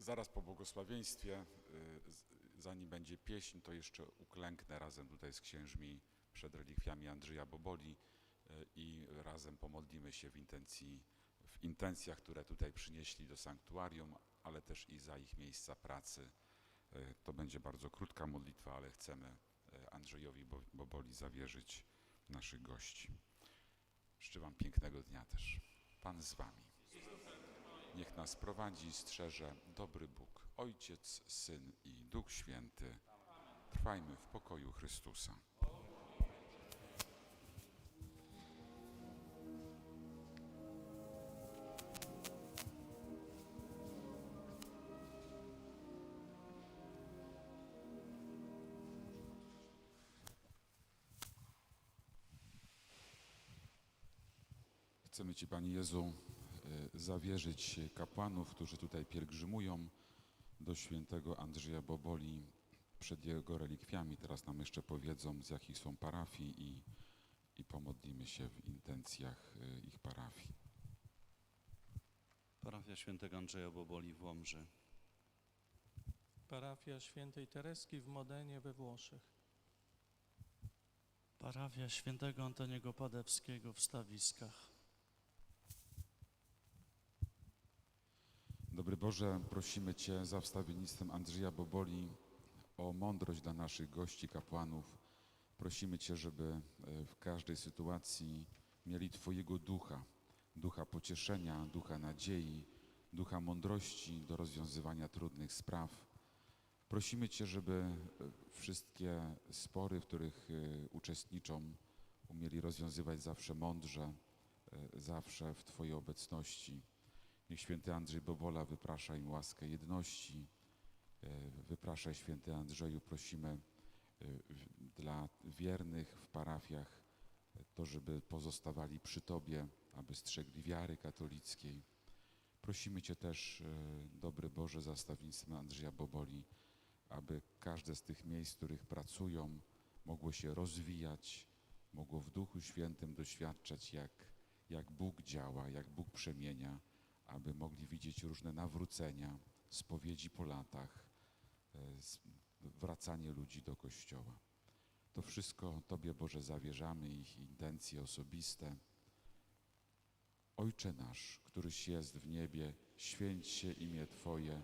Zaraz po błogosławieństwie, y, zanim będzie pieśń, to jeszcze uklęknę razem tutaj z księżmi przed relikwiami Andrzeja Boboli y, i razem pomodlimy się w intencji, w intencjach, które tutaj przynieśli do sanktuarium, ale też i za ich miejsca pracy. Y, To będzie bardzo krótka modlitwa, ale chcemy Andrzejowi Bo- Boboli zawierzyć naszych gości. Życzę Wam pięknego dnia też. Pan z Wami. Niech nas prowadzi i strzeże dobry Bóg, Ojciec, Syn i Duch Święty. Trwajmy w pokoju Chrystusa. Chcemy Ci, Panie Jezu, zawierzyć kapłanów, którzy tutaj pielgrzymują do świętego Andrzeja Boboli przed jego relikwiami. Teraz nam jeszcze powiedzą, z jakich są parafii i, i pomodlimy się w intencjach y, ich parafii. Parafia świętego Andrzeja Boboli w Łomży. Parafia świętej Tereski w Modenie we Włoszech. Parafia świętego Antoniego Padewskiego w Stawiskach. Dobry Boże, prosimy Cię za wstawiennictwem Andrzeja Boboli o mądrość dla naszych gości, kapłanów. Prosimy Cię, żeby e, w każdej sytuacji mieli Twojego ducha, ducha pocieszenia, ducha nadziei, ducha mądrości do rozwiązywania trudnych spraw. Prosimy Cię, żeby e, wszystkie spory, w których e, uczestniczą, umieli rozwiązywać zawsze mądrze, zawsze w Twojej obecności. Niech święty Andrzej Bobola wyprasza im łaskę jedności. E, Wypraszaj święty Andrzeju, prosimy e, dla wiernych w parafiach e, to, żeby pozostawali przy Tobie, aby strzegli wiary katolickiej. Prosimy Cię też, dobry Boże, za stawnictwem Andrzeja Boboli, aby każde z tych miejsc, w których pracują, mogło się rozwijać, mogło w Duchu Świętym doświadczać, jak, jak Bóg działa, jak Bóg przemienia, aby mogli widzieć różne nawrócenia, spowiedzi po latach, e, wracanie ludzi do Kościoła. To wszystko Tobie, Boże, zawierzamy, ich intencje osobiste. Ojcze nasz, któryś jest w niebie, święć się imię Twoje,